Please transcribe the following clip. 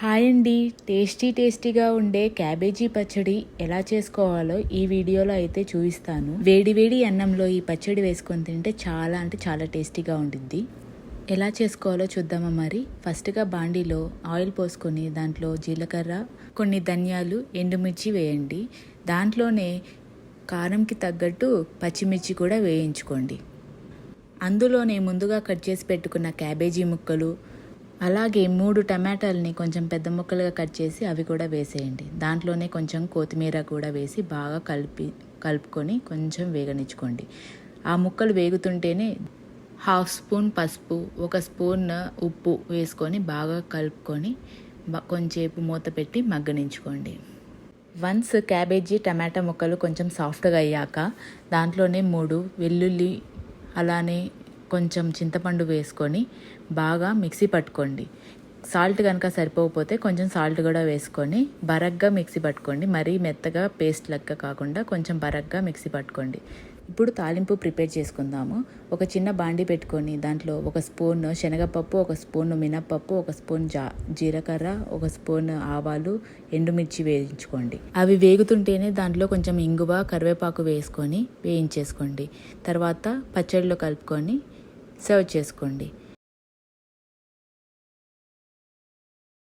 Hi అండి. Tasty టేస్టీగా ఉండే క్యాబేజీ పచ్చడి ఎలా చేసుకోవాలో ఈ వీడియోలో అయితే చూపిస్తాను. వేడి వేడి అన్నంలో ఈ పచ్చడి వేసుకొని తింటే చాలా అంటే చాలా టేస్టీగా ఉంటుంది ఎలా చేసుకోవాలో చూద్దామా మరి? ఫస్ట్గా బాండీలో ఆయిల్ పోసుకొని దాంట్లో జీలకర్ర కొన్ని ధనియాలు ఎండుమిర్చి వేయండి. దాంట్లోనే కారంకి తగ్గట్టు పచ్చిమిర్చి కూడా వేయించుకోండి. అందులోనే ముందుగా కట్ చేసి పెట్టుకున్న క్యాబేజీ ముక్కలు అలాగే మూడు టమాటాలని కొంచెం పెద్ద ముక్కలుగా కట్ చేసి అవి కూడా వేసేయండి. దాంట్లోనే కొంచెం కొత్తిమీర కూడా వేసి బాగా కలిపి కలుపుకొని కొంచెం వేగనిచ్చుకోండి. ఆ ముక్కలు వేగుతుంటేనే హాఫ్ స్పూన్ పసుపు ఒక స్పూన్ ఉప్పు వేసుకొని బాగా కలుపుకొని కొంచెంసేపు మూత పెట్టి మగ్గనించుకోండి వన్స్ క్యాబేజీ టమాటా ముక్కలు కొంచెం సాఫ్ట్గా అయ్యాక దాంట్లోనే మూడు వెల్లుల్లి అలానే కొంచెం చింతపండు వేసుకొని బాగా మిక్సీ పట్టుకోండి. సాల్ట్ కనుక సరిపోకపోతే కొంచెం సాల్ట్ కూడా వేసుకొని బరగ్గా మిక్సీ పట్టుకోండి. మరీ మెత్తగా పేస్ట్ లెక్క కాకుండా కొంచెం బరగ్గా మిక్సీ పట్టుకోండి. ఇప్పుడు తాలింపు ప్రిపేర్ చేసుకుందాము. ఒక చిన్న బాండి పెట్టుకొని దాంట్లో ఒక స్పూన్ శనగపప్పు ఒక స్పూన్ మినప్పప్పు ఒక స్పూన్ జా జీలకర్ర ఒక స్పూన్ ఆవాలు ఎండుమిర్చి వేయించుకోండి. అవి వేగుతుంటేనే దాంట్లో కొంచెం ఇంగువ కరివేపాకు వేసుకొని వేయించేసుకోండి. తర్వాత పచ్చడిలో కలుపుకొని సర్వ్ చేసుకోండి.